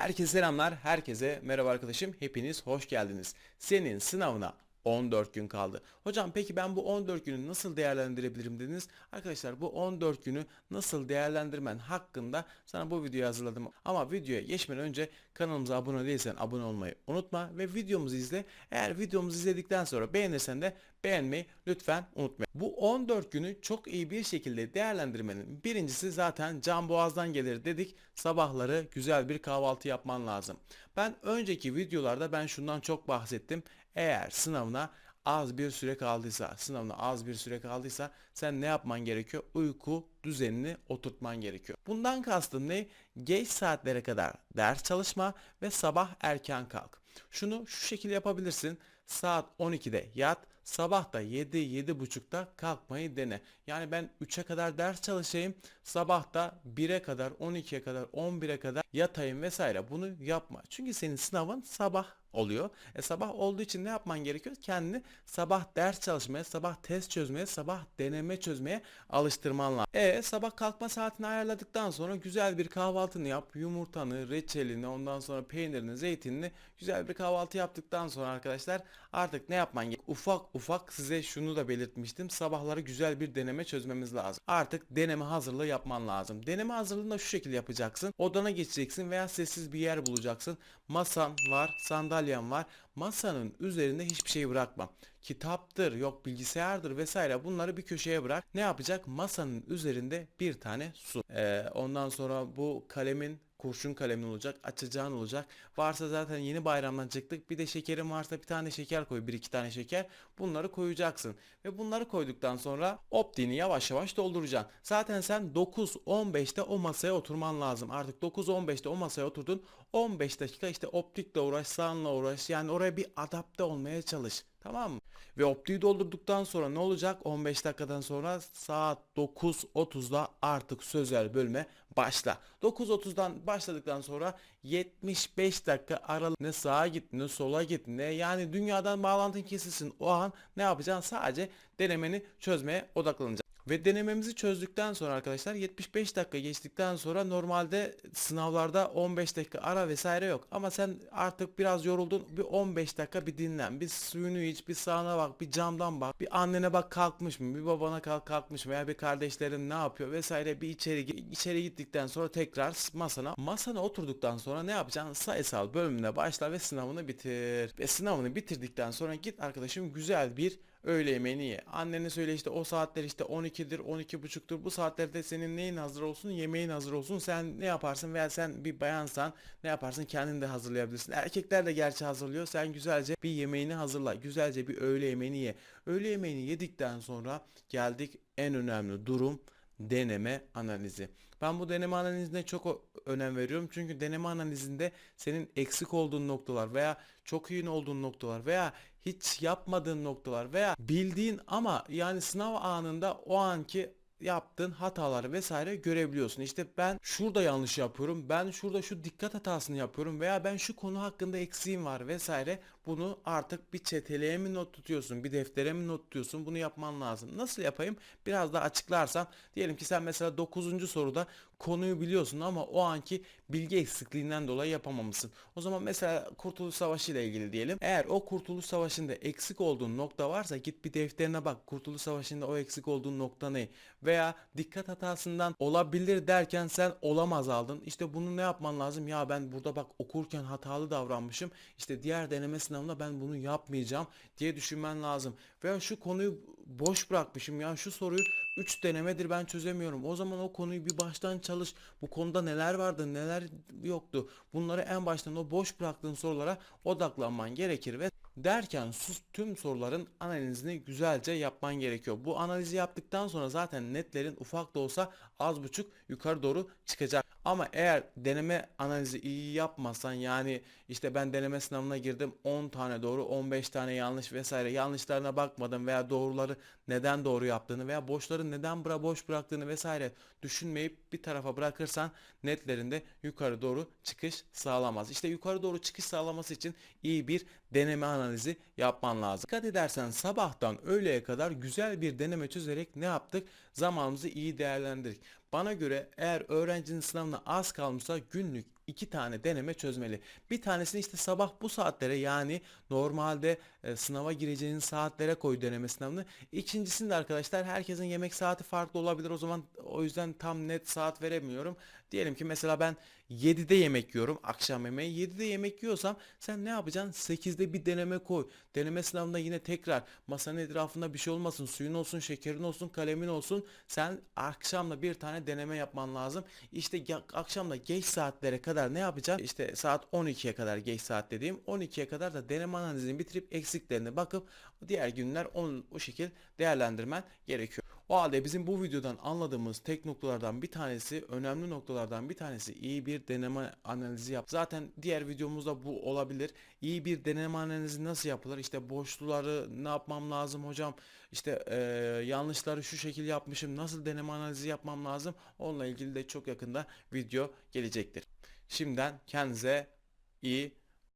Herkese selamlar, herkese merhaba arkadaşım. Hepiniz hoş geldiniz. Senin sınavına 14 gün kaldı. Hocam peki ben bu 14 günü nasıl değerlendirebilirim dediniz. Arkadaşlar bu 14 günü nasıl değerlendirmen hakkında sana bu videoyu hazırladım. Ama videoya geçmeden önce kanalımıza abone değilsen abone olmayı unutma ve videomuzu izle. Eğer videomuzu izledikten sonra beğenirsen de beğenmeyi lütfen unutma. Bu 14 günü çok iyi bir şekilde değerlendirmenin birincisi zaten can boğazdan gelir dedik. Sabahları güzel bir kahvaltı yapman lazım. Ben önceki videolarda ben şundan çok bahsettim. Eğer sınavına az bir süre kaldıysa, sınavına az bir süre kaldıysa sen ne yapman gerekiyor? Uyku düzenini oturtman gerekiyor. Bundan kastım ne? Geç saatlere kadar ders çalışma ve sabah erken kalk. Şunu şu şekilde yapabilirsin. Saat 12'de yat, sabah da 7-7.30'da kalkmayı dene. Yani ben 3'e kadar ders çalışayım, sabah da 1'e kadar, 12'ye kadar, 11'e kadar yatayım vesaire. Bunu yapma. Çünkü senin sınavın sabah oluyor. E sabah olduğu için ne yapman gerekiyor? Kendini sabah ders çalışmaya, sabah test çözmeye, sabah deneme çözmeye alıştırman lazım. E sabah kalkma saatini ayarladıktan sonra güzel bir kahvaltını yap. Yumurtanı, reçelini, ondan sonra peynirini, zeytinini güzel bir kahvaltı yaptıktan sonra arkadaşlar artık ne yapman gerekiyor? Ufak ufak size şunu da belirtmiştim. Sabahları güzel bir deneme çözmemiz lazım. Artık deneme hazırlığı yapman lazım. Deneme hazırlığını da şu şekilde yapacaksın. Odana geçeceksin veya sessiz bir yer bulacaksın. Masan var, sandalyen var. Masanın üzerinde hiçbir şey bırakma. Kitaptır, yok bilgisayardır vesaire bunları bir köşeye bırak. Ne yapacak? Masanın üzerinde bir tane su. Ee, ondan sonra bu kalemin kurşun kalemin olacak, açacağın olacak. Varsa zaten yeni bayramdan çıktık. Bir de şekerin varsa bir tane şeker koy, bir iki tane şeker. Bunları koyacaksın. Ve bunları koyduktan sonra optiğini yavaş yavaş dolduracaksın. Zaten sen 9-15'te o masaya oturman lazım. Artık 9-15'te o masaya oturdun. 15 dakika işte optikle uğraş, sağınla uğraş. Yani oraya bir adapte olmaya çalış. Tamam mı? Ve optiği doldurduktan sonra ne olacak? 15 dakikadan sonra saat 9.30'da artık sözel bölüme başla. 9.30'dan başladıktan sonra 75 dakika aralı ne sağa git ne sola git ne yani dünyadan bağlantın kesilsin. O an ne yapacaksın? Sadece denemeni çözmeye odaklanacaksın. Ve denememizi çözdükten sonra arkadaşlar 75 dakika geçtikten sonra normalde sınavlarda 15 dakika ara vesaire yok. Ama sen artık biraz yoruldun bir 15 dakika bir dinlen. Bir suyunu iç, bir sağına bak, bir camdan bak. Bir annene bak kalkmış mı, bir babana kalk kalkmış mı veya bir kardeşlerin ne yapıyor vesaire bir içeri içeri gittikten sonra tekrar masana masana oturduktan sonra ne yapacaksın? Sayısal bölümüne başla ve sınavını bitir. Ve sınavını bitirdikten sonra git arkadaşım güzel bir öğle yemeğini ye. Annene söyle işte o saatler işte 12'dir 12.30'dur bu saatlerde senin neyin hazır olsun yemeğin hazır olsun sen ne yaparsın veya sen bir bayansan ne yaparsın kendin de hazırlayabilirsin. Erkekler de gerçi hazırlıyor sen güzelce bir yemeğini hazırla güzelce bir öğle yemeğini ye. Öğle yemeğini yedikten sonra geldik en önemli durum deneme analizi. Ben bu deneme analizine çok önem veriyorum. Çünkü deneme analizinde senin eksik olduğun noktalar veya çok iyi olduğun noktalar veya hiç yapmadığın noktalar veya bildiğin ama yani sınav anında o anki yaptığın hataları vesaire görebiliyorsun. İşte ben şurada yanlış yapıyorum. Ben şurada şu dikkat hatasını yapıyorum veya ben şu konu hakkında eksiğim var vesaire. Bunu artık bir çeteleye mi not tutuyorsun, bir deftere mi not tutuyorsun? Bunu yapman lazım. Nasıl yapayım? Biraz daha açıklarsam diyelim ki sen mesela 9. soruda konuyu biliyorsun ama o anki bilgi eksikliğinden dolayı yapamamışsın. O zaman mesela Kurtuluş Savaşı ile ilgili diyelim. Eğer o Kurtuluş Savaşı'nda eksik olduğun nokta varsa git bir defterine bak. Kurtuluş Savaşı'nda o eksik olduğun nokta ne? Veya dikkat hatasından olabilir derken sen olamaz aldın. İşte bunu ne yapman lazım? Ya ben burada bak okurken hatalı davranmışım. İşte diğer deneme sınavında ben bunu yapmayacağım diye düşünmen lazım. Veya şu konuyu boş bırakmışım ya şu soruyu 3 denemedir ben çözemiyorum. O zaman o konuyu bir baştan çalış. Bu konuda neler vardı, neler yoktu. Bunları en baştan o boş bıraktığın sorulara odaklanman gerekir ve derken sus tüm soruların analizini güzelce yapman gerekiyor. Bu analizi yaptıktan sonra zaten netlerin ufak da olsa az buçuk yukarı doğru çıkacak. Ama eğer deneme analizi iyi yapmazsan yani işte ben deneme sınavına girdim 10 tane doğru 15 tane yanlış vesaire yanlışlarına bakmadım veya doğruları neden doğru yaptığını veya boşları neden bura boş bıraktığını vesaire düşünmeyip bir tarafa bırakırsan netlerinde yukarı doğru çıkış sağlamaz. İşte yukarı doğru çıkış sağlaması için iyi bir deneme analizi yapman lazım. Dikkat edersen sabahtan öğleye kadar güzel bir deneme çözerek ne yaptık? Zamanımızı iyi değerlendirdik. Bana göre eğer öğrencinin sınavına az kalmışsa günlük iki tane deneme çözmeli. Bir tanesini işte sabah bu saatlere yani normalde e, sınava gireceğiniz saatlere koy deneme sınavını. İkincisini de arkadaşlar herkesin yemek saati farklı olabilir. O zaman o yüzden tam net saat veremiyorum. Diyelim ki mesela ben 7'de yemek yiyorum akşam yemeği. 7'de yemek yiyorsam sen ne yapacaksın? 8'de bir deneme koy. Deneme sınavında yine tekrar masanın etrafında bir şey olmasın. Suyun olsun, şekerin olsun, kalemin olsun. Sen akşamda bir tane deneme yapman lazım. İşte akşamda geç saatlere kadar ne yapacaksın? İşte saat 12'ye kadar geç saat dediğim 12'ye kadar da deneme analizini bitirip eksiklerine bakıp diğer günler onu o şekil değerlendirmen gerekiyor. O halde bizim bu videodan anladığımız tek noktalardan bir tanesi, önemli noktalardan bir tanesi iyi bir deneme analizi yap. Zaten diğer videomuzda bu olabilir. İyi bir deneme analizi nasıl yapılır? İşte boşluları ne yapmam lazım hocam? İşte eee, yanlışları şu şekil yapmışım. Nasıl deneme analizi yapmam lazım? Onunla ilgili de çok yakında video gelecektir. Şimdiden kendinize iyi